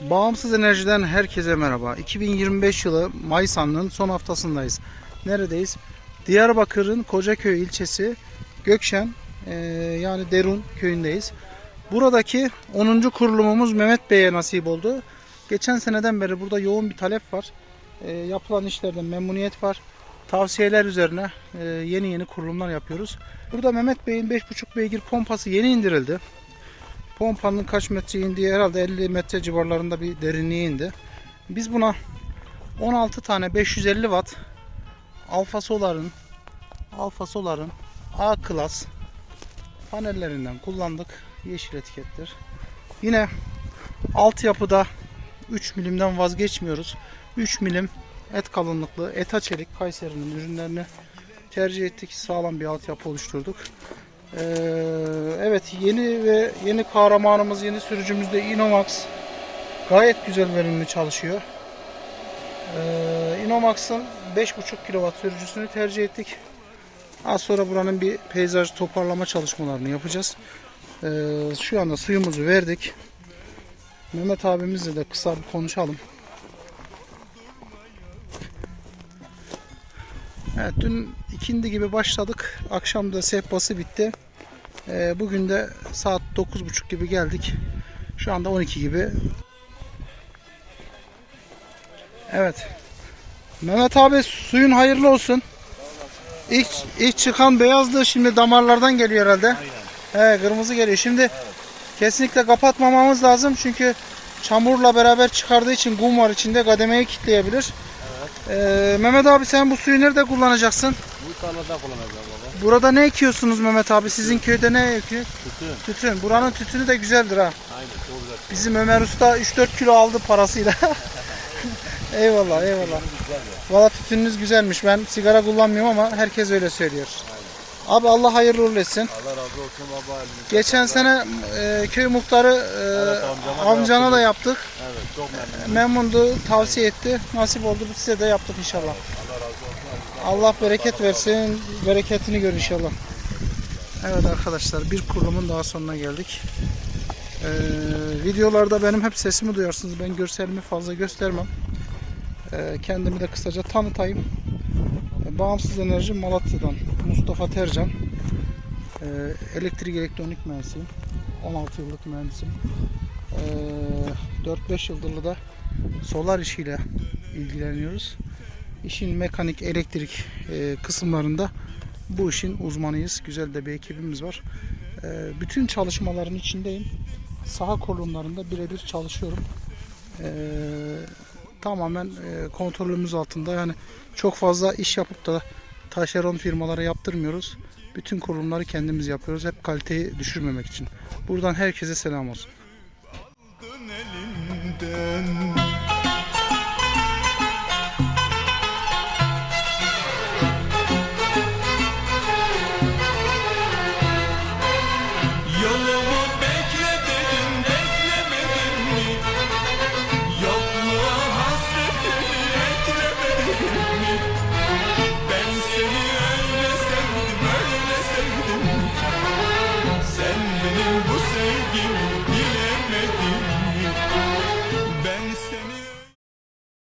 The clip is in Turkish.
Bağımsız Enerji'den herkese merhaba. 2025 yılı Mayıs ayının son haftasındayız. Neredeyiz? Diyarbakır'ın Kocaköy ilçesi Gökşen eee, yani Derun köyündeyiz. Buradaki 10. kurulumumuz Mehmet Bey'e nasip oldu. Geçen seneden beri burada yoğun bir talep var. Eee, yapılan işlerden memnuniyet var. Tavsiyeler üzerine eee, yeni yeni kurulumlar yapıyoruz. Burada Mehmet Bey'in 5,5 beygir pompası yeni indirildi. Pompanın kaç metre indiği herhalde 50 metre civarlarında bir derinliğe indi. Biz buna 16 tane 550 watt Alfa Solar'ın Alfa Solar'ın A klas panellerinden kullandık. Yeşil etikettir. Yine altyapıda 3 milimden vazgeçmiyoruz. 3 milim et kalınlıklı eta çelik Kayseri'nin ürünlerini tercih ettik. Sağlam bir altyapı oluşturduk. Ee, evet yeni ve yeni kahramanımız yeni sürücümüz de Inomax gayet güzel verimli çalışıyor. Ee, Inomax'ın 5.5 kW sürücüsünü tercih ettik. Az sonra buranın bir peyzaj toparlama çalışmalarını yapacağız. Ee, şu anda suyumuzu verdik. Mehmet abimizle de kısa bir konuşalım. Evet dün ikindi gibi başladık. Akşam da sehpası bitti. Ee, bugün de saat 9.30 gibi geldik. Şu anda 12 gibi. Evet. Mehmet abi suyun hayırlı olsun. İlk, ilk çıkan beyazdı şimdi damarlardan geliyor herhalde. He, kırmızı geliyor. Şimdi kesinlikle kapatmamamız lazım çünkü çamurla beraber çıkardığı için kum var içinde kademeyi kitleyebilir. Ee, Mehmet abi sen bu suyu nerede kullanacaksın? Bu tarlada kullanacağım baba. Burada ne ekiyorsunuz Mehmet abi? Sizin köyde ne ekiyor? Tütün. Tütün. Buranın tütünü de güzeldir ha. Aynen çok güzel. Bizim Ömer Usta 3-4 kilo aldı parasıyla. eyvallah eyvallah. Valla tütününüz güzelmiş. Ben sigara kullanmıyorum ama herkes öyle söylüyor. Abi Allah hayırlı uğurlu etsin. Allah razı olsun baba. Geçen sene e, köy muhtarı e, amcana da yaptık. Çok memnunum. Memnundu, tavsiye etti. Nasip oldu. Size de yaptık inşallah. Allah razı olsun. Allah bereket versin. Bereketini gör inşallah. Evet arkadaşlar bir kurulumun daha sonuna geldik. Ee, videolarda benim hep sesimi duyarsınız. Ben görselimi fazla göstermem. Ee, kendimi de kısaca tanıtayım. Ee, Bağımsız Enerji Malatya'dan Mustafa Tercan. Ee, elektrik elektronik mühendisiyim. 16 yıllık mühendisim. Ee, 4-5 yıldır da solar işiyle ilgileniyoruz. İşin mekanik, elektrik e, kısımlarında bu işin uzmanıyız. Güzel de bir ekibimiz var. E, bütün çalışmaların içindeyim. Saha kolonlarında birebir çalışıyorum. E, tamamen e, kontrolümüz altında. Yani çok fazla iş yapıp da taşeron firmalara yaptırmıyoruz. Bütün kurulumları kendimiz yapıyoruz. Hep kaliteyi düşürmemek için. Buradan herkese selam olsun dön Yolum